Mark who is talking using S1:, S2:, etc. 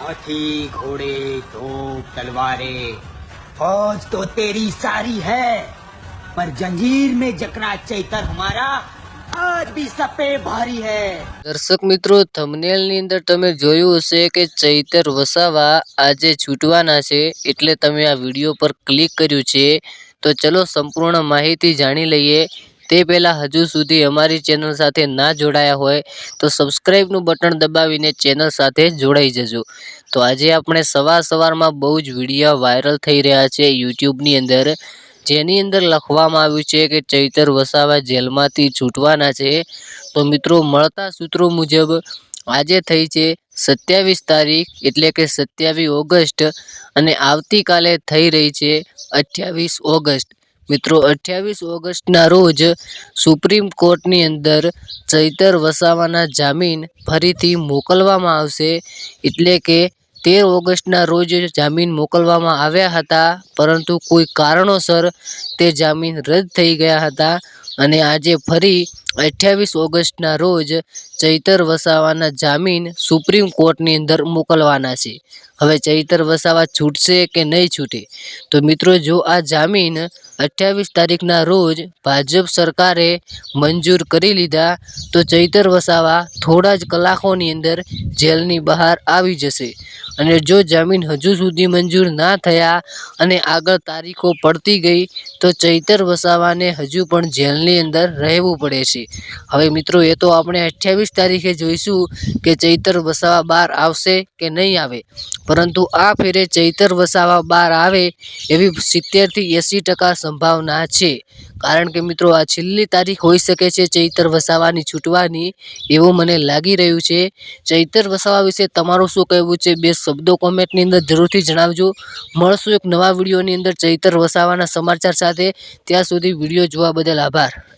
S1: हाथी घोड़े तोप तलवारें फौज तो तेरी सारी है पर जंजीर में जकड़ा चैतर हमारा आज भी सब पे भारी है
S2: દર્શક મિત્રો થંબનેલ ની અંદર તમે જોયું હશે કે ચૈતર વસાવા આજે છૂટવાના છે એટલે તમે આ વિડીયો પર ક્લિક કર્યું છે તો ચલો સંપૂર્ણ માહિતી જાણી લઈએ તે પહેલાં હજુ સુધી અમારી ચેનલ સાથે ના જોડાયા હોય તો સબસ્ક્રાઈબનું બટન દબાવીને ચેનલ સાથે જોડાઈ જજો. તો આજે આપણે સવાર સવારમાં બહુ જ વીડિયો વાયરલ થઈ રહ્યા છે યુટ્યુબની અંદર, જેની અંદર લખવામાં આવ્યું છે કે ચૈતર વસાવા જેલમાંથી છૂટવાના છે. તો મિત્રો, મળતા સૂત્રો મુજબ આજે થઈ છે સત્યાવીસ તારીખ એટલે કે સત્યાવીસ ઓગસ્ટ અને આવતીકાલે થઈ રહી છે અઠ્યાવીસ ઓગસ્ટ. મિત્રો, અઠ્યાવીસ ઓગસ્ટના રોજ સુપ્રીમ કોર્ટની અંદર ચૈતર વસાવાના જામીન ફરીથી મોકલવામાં આવશે. એટલે કે તેર ઓગસ્ટના રોજ જામીન મોકલવામાં આવ્યા હતા, પરંતુ કોઈ કારણોસર તે જામીન રદ થઈ ગયા હતા. અને આજે ફરી અઠ્યાવીસ ઓગસ્ટના રોજ ચૈતર વસાવાના જામીન સુપ્રીમ કોર્ટની અંદર મોકલવાના છે. હવે ચૈતર વસાવા છૂટશે કે નહીં છૂટે? તો મિત્રો, જો આ જામીન અઠ્યાવીસ તારીખના રોજ ભાજપ સરકારે મંજૂર કરી લીધા, તો ચૈતર વસાવા થોડા જ કલાકોની અંદર જેલની બહાર આવી જશે. અને જો જામીન હજુ સુધી મંજૂર ના થયા અને આગળ તારીખો પડતી ગઈ, તો ચૈતર વસાવાને હજુ પણ જેલની અંદર રહેવું પડે છે હવે મિત્રો, એ તો આપણે અઠ્યાવીસ તારીખે જોઈશું કે ચૈતર વસાવા બહાર આવશે કે નહીં આવે. પરંતુ આ ફેરે ચૈતર વસાવા બહાર આવે એવી સિત્તેરથી એંસી ટકા સંભાવના છે. કારણ કે મિત્રો, આ છેલ્લી તારીખ હોઈ શકે છે ચૈતર વસાવાની છૂટવાની એવું મને લાગી રહ્યું છે. ચૈતર વસાવા વિશે તમારું શું કહેવું છે? બે શબ્દો કોમેન્ટની અંદર જરૂરથી જણાવજો. મળશું એક નવા વિડીયોની અંદર ચૈતર વસાવાના સમાચાર સાથે. ત્યાં સુધી વીડિયો જોવા બદલ આભાર.